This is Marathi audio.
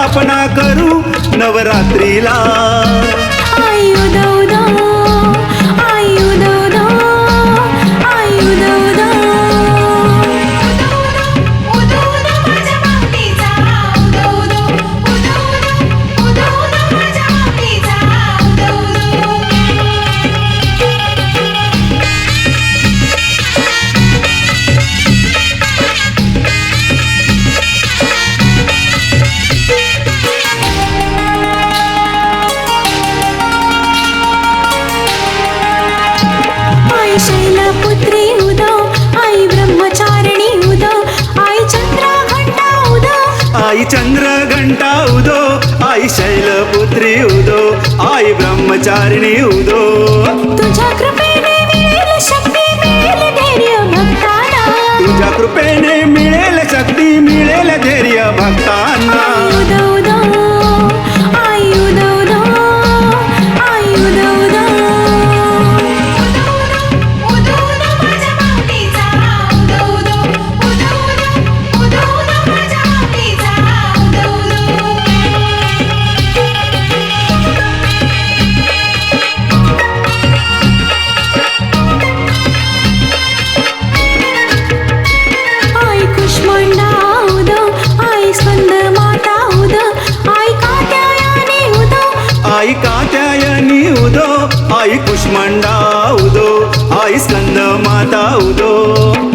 स्थापना करू नवरात्रीला. शैलपुत्री उदा आई ब्रह्मचारिणी उदा आई चंद्रा घंटा उदा. आई चंद्र घंटा उदो आई शैलपुत्री उदो आई ब्रह्मचारिणी उदो. तुझ्या कृपेने मिळेल शक्ती मिळेल धैर्य भक्ताना तुझ्या कृपेने मिळेल शक्ती मिळेल धैर्य भक्तांना आई कुष्मंडा उदो आई स्कंद माता उदो.